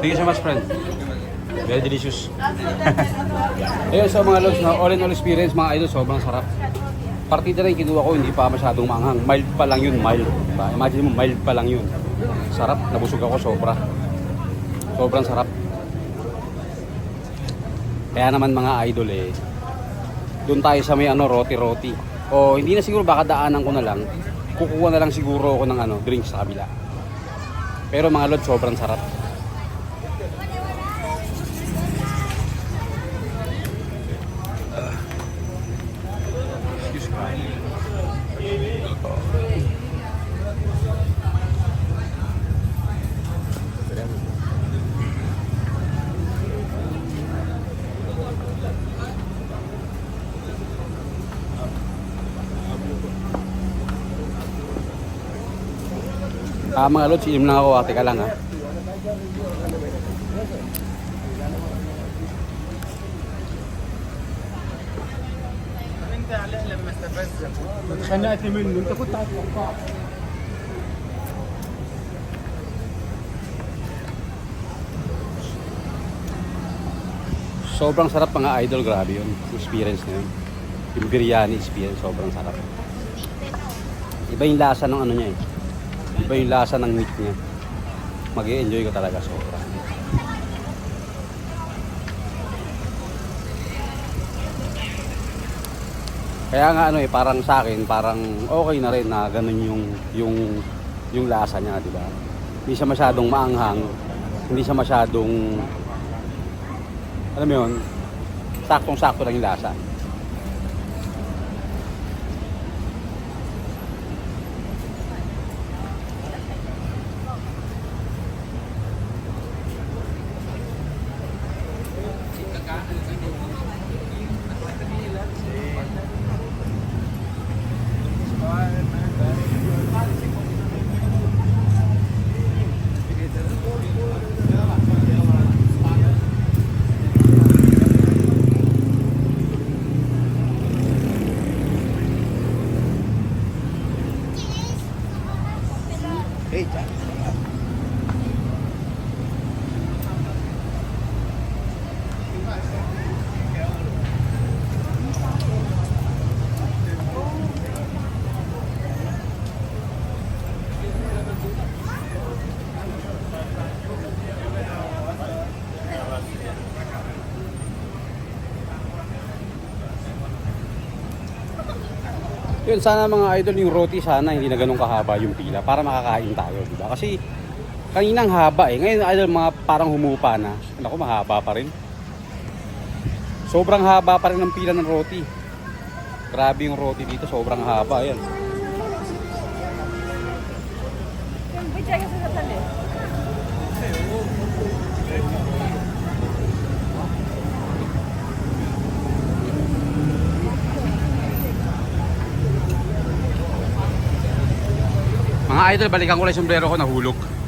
Thank you so much, friend. Very delicious. Ayun, so mga lods, no, all in all experience, mga idol, sobrang sarap. Partida yung kinuha ko, hindi pa masyadong maanghang. Mild pa lang yun, mild. Diba? Imagine mo, mild pa lang yun. Sarap, nabusog ako sobra. Sobrang sarap. Kaya naman mga idol eh, doon tayo sa may ano, roti-roti. O hindi na siguro baka daanan ko na lang. Kukuha na lang siguro ako ng ano, drinks sa kabila. Pero mga lod, sobrang sarap. Ah, mga lods, inom lang ako. Ah. Teka lang ah. خنقت منه انت كنت هتوقعه Sobrang sarap mga idol, grabe yun. Experience na yun. Yung biryani experience, sobrang sarap. Iba yung lasa ng ano niya eh. Iba yung lasa ng meat niya. mag enjoy ko talaga sobra. Kaya nga ano eh, parang sa akin, parang okay na rin na ganun yung yung yung lasa niya, di ba? Hindi siya masyadong maanghang, hindi siya masyadong alam mo yun, saktong-sakto lang yung lasa. derecha. Yun, sana mga idol yung roti sana hindi na ganun kahaba yung pila para makakain tayo, di ba? Kasi kaninang haba eh. Ngayon idol mga parang humupa na. Naku, mahaba pa rin. Sobrang haba pa rin ng pila ng roti. Grabe yung roti dito, sobrang haba. Ayan. Mga idol, balikan ko lang yung sombrero ko, nahulog.